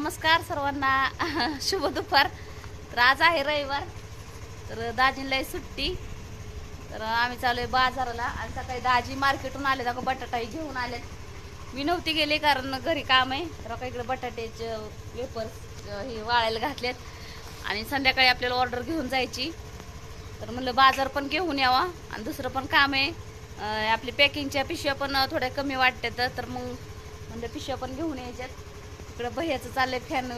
नमस्कार सर्वांना. शुभ दुपार. तर आज आहे रविवार. तर दाजींला सुट्टी. तर आम्ही चालू आहे बाजाराला. आणि सकाळी दाजी मार्केटहून आले का बटाटाही घेऊन आले मी नव्हती गेले कारण घरी काम आहे. तर आता इकडे बटाट्याचे वेपर्स हे वाळायला घातलेत. आणि संध्याकाळी आपल्याला ऑर्डर घेऊन जायची. तर म्हणलं बाजार पण घेऊन यावा. आणि दुसरं पण काम आहे. आपली पॅकिंगच्या पिशव्या पण थोड्या कमी वाटतात. तर मग म्हणलं पिशव्या पण घेऊन यायच्यात. इकडं भैयाचं चाललंय फॅन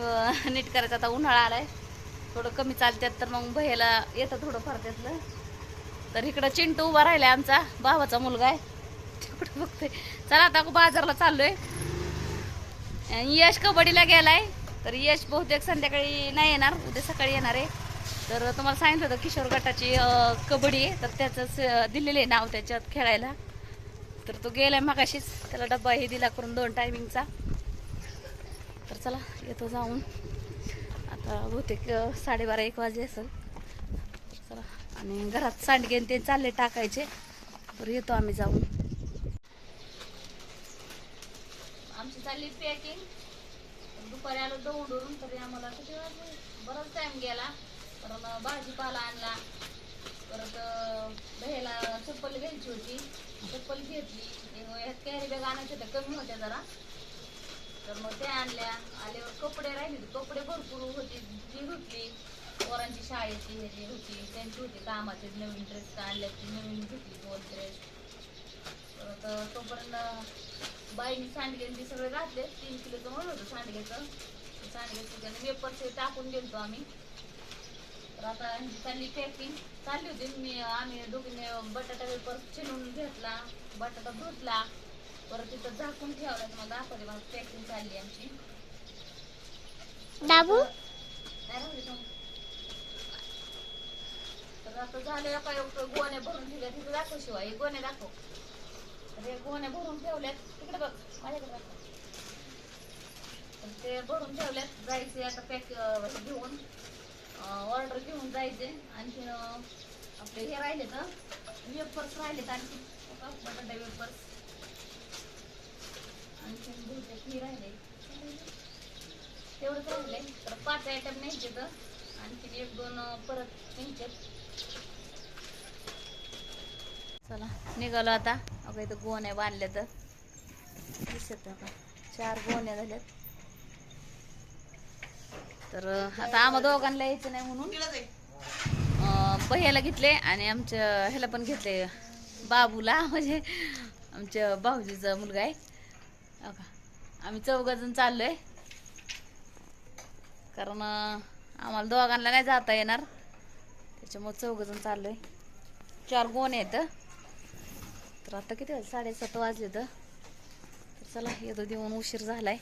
नीट करायचं. आता उन्हाळा आलाय. थोडं कमी चालतात तर मग भैयाला येतं थोडं फार त्यातलं. तर इकडं चिंटू उभा राहिलाय आमचा भावाचा मुलगा आहे. तिकडं बघते चला आता बाजारला चाललोय. आणि यश कबड्डीला गेलाय. तर यश बहुतेक संध्याकाळी नाही येणार उद्या सकाळी येणार आहे. तर तुम्हाला सांगितलं होतं किशोर गटाची कबड्डी आहे. तर त्याचंच दिलेलं आहे नाव त्याच्यात खेळायला. तर तो गेलाय मगाशीच. त्याला डब्बा हे दिला करून दोन टायमिंगचा चला येतो जाऊन. आता बहुतेक साडेबारा एक वाजले असेल. चला आणि घरात सांडगे ते चालले टाकायचे. तर येतो आम्ही जाऊन. आमची चालली पॅकिंग दुपारी आलो दौडून तरी आम्हाला किती वाजले? बराच टाइम गेला. कारण भाजीपाला आणला. परत दह्याला चप्पल घ्यायची होती. चप्पल घेतली. ह्यात कॅरी बॅग आणायची तर कमी होत्या जरा. तर मग ते आणल्या. आल्यावर कपडे राहिले कपडे भरपूर होते. जी धुतली पोरांची शाळेची ह्याची होती त्यांची होती कामाचे. नवीन ड्रेस आणल्या ती नवीन घेतली दोन ड्रेस परत तोपर्यंत बाईने सांडगे आणि ते सगळे घातले. तीन किलोचं म्हणलं होतं सांडग्याचं. ते सांडग्याचं त्याने वेपर्स टाकून गेलतो आम्ही. तर आता चालली पॅकिंग चालली होती. मी आम्ही दोघीने बटाटा वेपर चिरून घेतला. बटाटा धुतला. परत तिथं झाकून ठेवला मला दाखवते पॅकिंग चालली आमची. दाबू? काय. तर आता झालेलं काय गोण्या भरून ठेवल्या तिथं दाखव शिवाय हे गोण्या दाखव. तर हे गोण्या भरून ठेवल्यात. तिकडे बघ माझ्याकडे दाखव तर ते भरून ठेवल्यात जायचे आता पॅक घेऊन. ऑर्डर घेऊन जायचे आणखीन अं, आपले हे राहिले तर वेपर्स राहिलेत आणखी बटाटा वेपर्स आणखीन हे राहिले तेवढंच राहिले तर पाच आयटम न्यायचे तर आणखीन एक दोन परत न्यायचे चला निघालो आता. अगं इथं गोण्या बांधल्या तर दिसत का चार गोण्या झाल्यात. तर आता आम्हा दोघांना यायचं नाही म्हणून अं, घेतले आणि आमच्या ह्याला पण घेतले. बाबूला म्हणजे आमच्या भाऊजीचा मुलगा आहे. हो आम्ही चौघजण चाललोय. कारण आम्हाला दोघांना नाही जाता येणार. त्याच्यामुळे चौघजण चाललोय. चार गोण आहेत. तर आता किती वाजले? साडेसात वाजले तर तर चला येतो देऊन. उशीर झालाय.